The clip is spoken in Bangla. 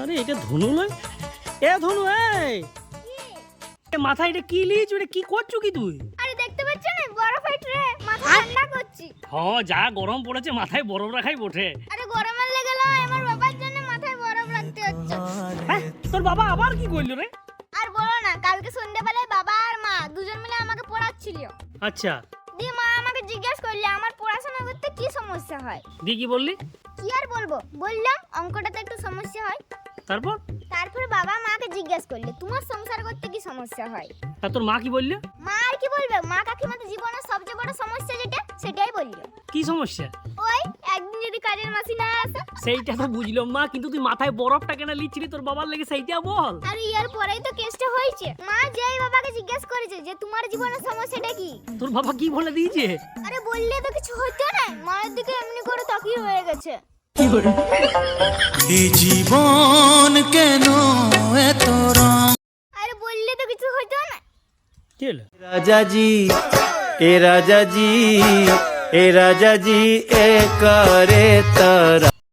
আরে এটা ধনু নয়? এ ধনু এই! এ মাথায় এটা কি লিয়েছ? এটা কি করছ কি তুই? আরে দেখতে পাচ্ছ না? বরফ রে মাথা ঠান্ডা করছি। হ যা গরম পড়েছে মাথায় বরফ রাখাই বটে। আরে গরমের লেগে গেল আমার বাবার জন্য মাথায় বরফ রাখতে হচ্ছে। হ্যাঁ তোর বাবা আবার কি করল রে? আর বলো না কালকে সন্ধ্যাবেলায় বাবা আর মা দুজন মিলে আমাকে পড়াচ্ছিল। আচ্ছা। দিয়ে মা আমাকে জিজ্ঞেস করলে আমার পড়াশোনা করতে কি সমস্যা হয়? দি কি বললি? কি আর বলব? বললাম অঙ্কটাতে একটু সমস্যা হয়। তারপর? তারপরে বাবা মাকে জিজ্ঞেস করলে তোমার সংসার করতে কি সমস্যা হয়? তা তোর মা কি বলল? মা আর কি বলবে? মা কাকিমাদের জীবনের সবচেয়ে বড় সমস্যা যেটা সেটাই বলল। কি সমস্যা? ওই একদিন যদি কাজের মাসি না আসে। সেইটা তো বুঝলাম মা কিন্তু তুই মাথায় বরফটা কেন লিচ্ছিলি তোর বাবার লেগে? সেইটা বল। আর ইয়ার পরেই তো কেসটা হয়েছে। মা যেই বাবাকে জিজ্ঞেস করেছে যে তোমার জীবনের সমস্যাটা কি? তোর বাবা কি বলে দিয়েছে? আরে বললে তো কিছু হতো না। মায়ের দিকে এমনি করে তাকিয়ে হয়ে গেছে। এই জীবন কেন এত বললে তো কিছু হতো না। কি হলো? রাজাজি এ রাজাজি এ রাজাজি এ করে তারা